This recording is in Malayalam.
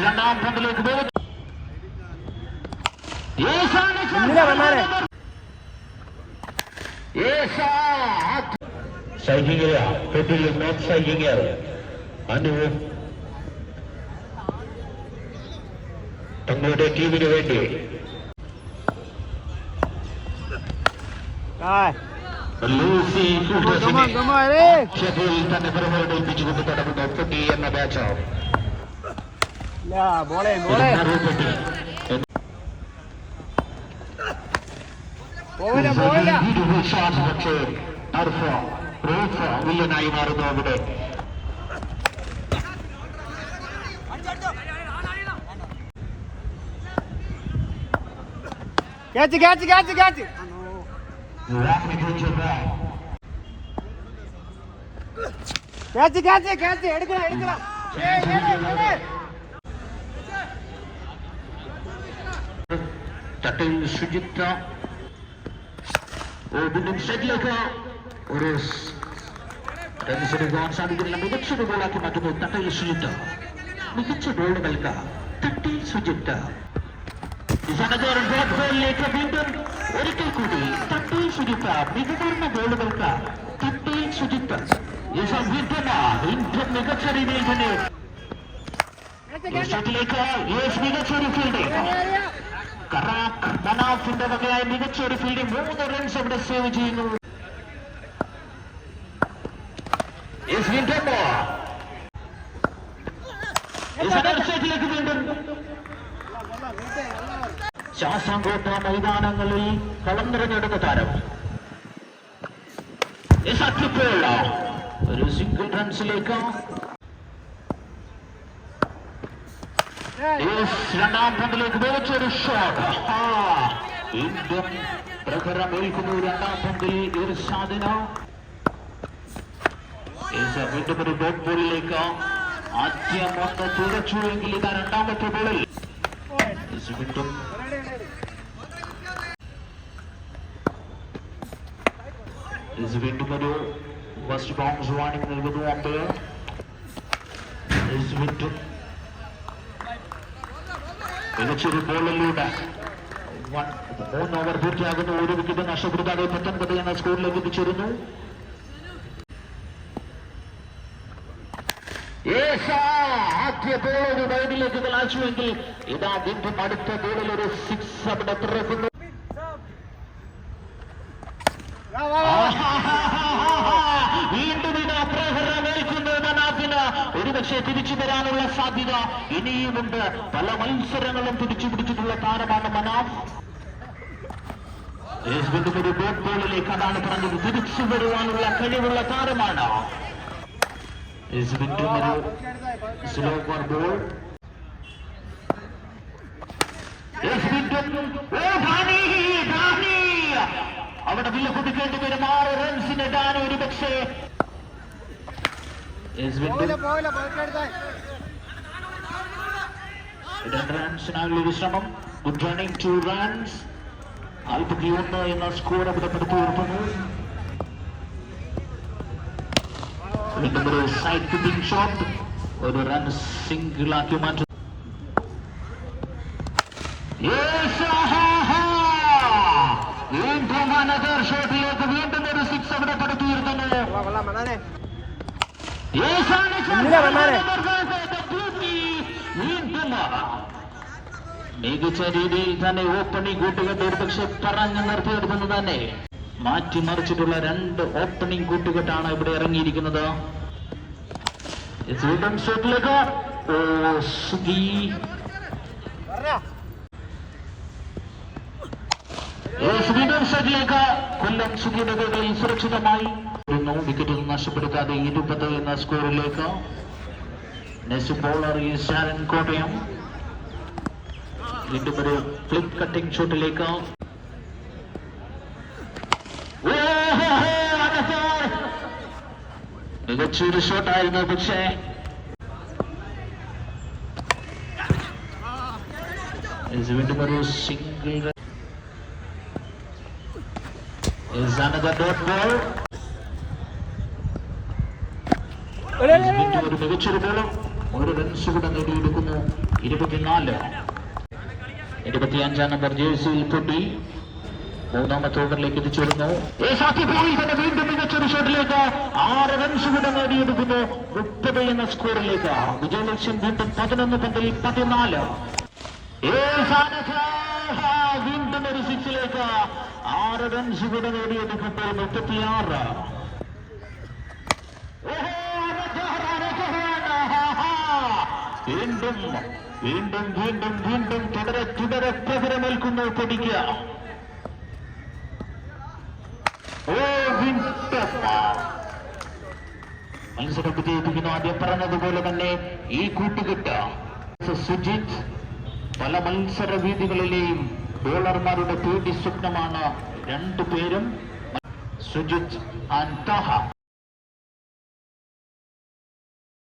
രണ്ടാം പന്തിലേക്ക് പോകുന്നു സൈക്കിങ്ങില പെട്ടിൽ നോട്ട് സൈക്കിങ് അനു തങ്ങളുടെ ടീമിന് വേണ്ടി ലൂസി. ഷെഫിൽ തന്നെ പുറമേൽപ്പിച്ചുകൊണ്ട് കടക്കുന്ന പെട്ടി എന്ന ബാച്ച്. പക്ഷേ ടർഫ് റൂഫ് വില്ലനായി മാറുന്നു അവിടെ Catch, catch, catch, catch. Catch, catch, catch. എടുക്കണം, എടുക്കണം. ഏയ്, ഏയ്, ഏയ്. തട്ടിൽ ശുചിത്വ വീണ്ടും ഷെഡിലേക്ക് ഒരു റൺസ് എടുക്കാൻ സാധിക്കുന്നില്ല മികച്ചൊരു ഗോളാക്കി മാറ്റുന്നു തട്ടയിൽ ശുചിത്വ മികച്ച ഗോളുകൾക്ക് തട്ടിൽ ശുചിത്വ ഗോളിലേക്ക് വീണ്ടും ഒരിക്കൽ കൂടി തട്ടയിൽ ശുചിത്വ മികവുന്ന ഗോളുകൾക്ക് തട്ടയിൽ ശുചിത്വ. വീണ്ടും മികച്ച രീതിയിൽ തന്നെ യേസ് മികച്ചൊരു ഫീൽഡിംഗ് കറാഖ് മനാഫിന്റെ വകയായ മികച്ച ഒരു ഫീൽഡിംഗ് മൂന്ന് റൺസ് അവിടെ സേവ് ചെയ്യുന്നു. വീണ്ടും ശാസ്താംകോട്ട മൈതാനങ്ങളിൽ കളം നിറഞ്ഞെടുത്ത താരം ഒരു സിംഗിൾ റൺസിലേക്ക്. രണ്ടാം പന്തിലേക്ക് മികച്ചൊരു ഷോട്ട് ഇന്ത്യൻ പ്രഹരമേൽക്കുന്നു രണ്ടാം പന്തിൽ ഒരു സാധന. വീണ്ടും ഒരു ഡോട്ട് ബോളിലേക്ക് ആദ്യം തുടച്ചു എങ്കിൽ ഇതാ രണ്ടാമത്തെ ബോളിൽ Yes, വീണ്ടും Yes, വീണ്ടും ഒരു ഫസ്റ്റ് ബൗൺസ് വാണിംഗ് നൽകുന്നു അമ്പയർ Yes, വീണ്ടും മികച്ചൊരു ബോളിലൂടെ വൺ- മൂന്ന് ഓവർ പൂർത്തിയാകുന്നു ഒരു വിക്കറ്റ് നഷ്ടപ്പെടുത്താതെ പത്തൊൻപത് എന്ന സ്കോറിലേക്ക് എത്തിച്ചേരുന്നു Yes, ആ, ആദ്യ ബോൾ ഒരു വൈഡിലേക്ക് കലാശുവെങ്കിൽ ഇതാ വീണ്ടും അടുത്ത ബോളിൽ ഒരു സിക്സ് അവിടെ വാ. വീണ്ടും ഇത് അപ്രഹരമേൽക്കുന്നു മനാഫിന് ഒരുപക്ഷെ തിരിച്ചു വരാനുള്ള സാധ്യത ഇനിയുമുണ്ട് പല മത്സരങ്ങളും തിരിച്ചു പിടിച്ചിട്ടുള്ള താരമാണ് മനാഫ് ഒരു ബോട്ട് ബോളിലേക്ക് അതാണ് പറഞ്ഞത്. തിരിച്ചു വരുവാനുള്ള കഴിവുള്ള താരമാണ്. വീണ്ടും ഒരു സ്ലോ ഫോർ ബോൾ Yes, വീണ്ടും ഓ Dhani! ധാനി അവിടെ വില്ല കുതിക്കേണ്ടി വരും. ആറ് റൺസിന് ഡാനി ഒരു പക്ഷേ. രണ്ട് റൺസിനായുള്ള ഒരു ശ്രമം. ഗുഡ് റണ്ണിംഗ് ടു റൺസ് നാൽപ്പത്തി ഒന്ന് എന്ന സ്കോർ അവിടെ പടുത്തു വീണ്ടും ഒരു സൈഡ് കിപ്പിംഗ് ഷോട്ട് ഒരു റൺ Yes, ആഹാഹാ. വീണ്ടും അനദർ ഷോട്ടിലേക്ക് ഒരു സിക്സ് അവിടെ പടുത്തു ഉയർത്തുന്നു കൊള്ളാം, കൊള്ളാം, വന്നാലേ. Yes, ആണ് എന്തിനാ വന്നാലേ? വീണ്ടും മികച്ച രീതിയിൽ തന്നെ ഓപ്പണിംഗ് കൂട്ടുകെട്ട് ഒരുപക്ഷെ പറഞ്ഞു നിർത്തിയെടുക്കുന്നത് തന്നെ മാറ്റിമറിച്ചിട്ടുള്ള രണ്ട് ഓപ്പണിംഗ് കൂട്ടുകെട്ടാണ് ഇവിടെ ഇറങ്ങിയിരിക്കുന്നത്. കൊല്ലം സുഖിയുടെ കൈകളിൽ സുരക്ഷിതമായി. വിക്കറ്റ് നഷ്ടപ്പെടുത്താതെ ഇരുപത് എന്ന സ്കോറിലേക്ക് നെക്സ്റ്റ് ബോളർ ഈ കോട്ടയം. ഫ്ലിപ്പ് കട്ടിംഗ് ഷോട്ടിലേക്ക് മികച്ചൊരു ഷോട്ടായിരുന്നു പക്ഷേ വീണ്ടും ഒരു single is another dot ball. ഒരു മികച്ചൊരു ബോളും ഒരു റൺസ് കൂടെ നേടിയെടുക്കുന്നു. ഇരുപത്തിനാല്. ഇരുപത്തിയഞ്ചാം നമ്പർ ജേഴ്സിയിൽ പൊട്ടി. മൂന്നാമത്തെ ഓവറിലേക്ക് എത്തിച്ചേരുന്നു തന്നെ വീണ്ടും മികച്ചൊരു ഷോട്ടിലേക്ക് ആറ് റൺസ് കൂടെ നേടിയെടുക്കുന്നു മുപ്പത് എന്ന സ്കോറിലേക്ക് വിജയലക്ഷ്യം വീണ്ടും പതിനൊന്ന് പന്തിൽ പതിനാല് വീണ്ടും ഒരു സിക്സിലേക്ക് ആറ് റൺസ് കൂടെ നേടിയെടുക്കുമ്പോൾ മുപ്പത്തിയാറ്. വീണ്ടും വീണ്ടും വീണ്ടും വീണ്ടും തുടരെ തുടരെ പകരമേൽക്കുന്നു കൊടിക്കുക മത്സരം വിജയിപ്പിക്കുന്നു ആദ്യം പറഞ്ഞതുപോലെ തന്നെ ഈ കൂട്ടുകെട്ട് സുജിത് പല മത്സര വീതികളിലെയും ബോളർമാരുടെ പേടി സ്വപ്നമാണ്. രണ്ടു പേരും സുജിത് ആൻഡ് താഹ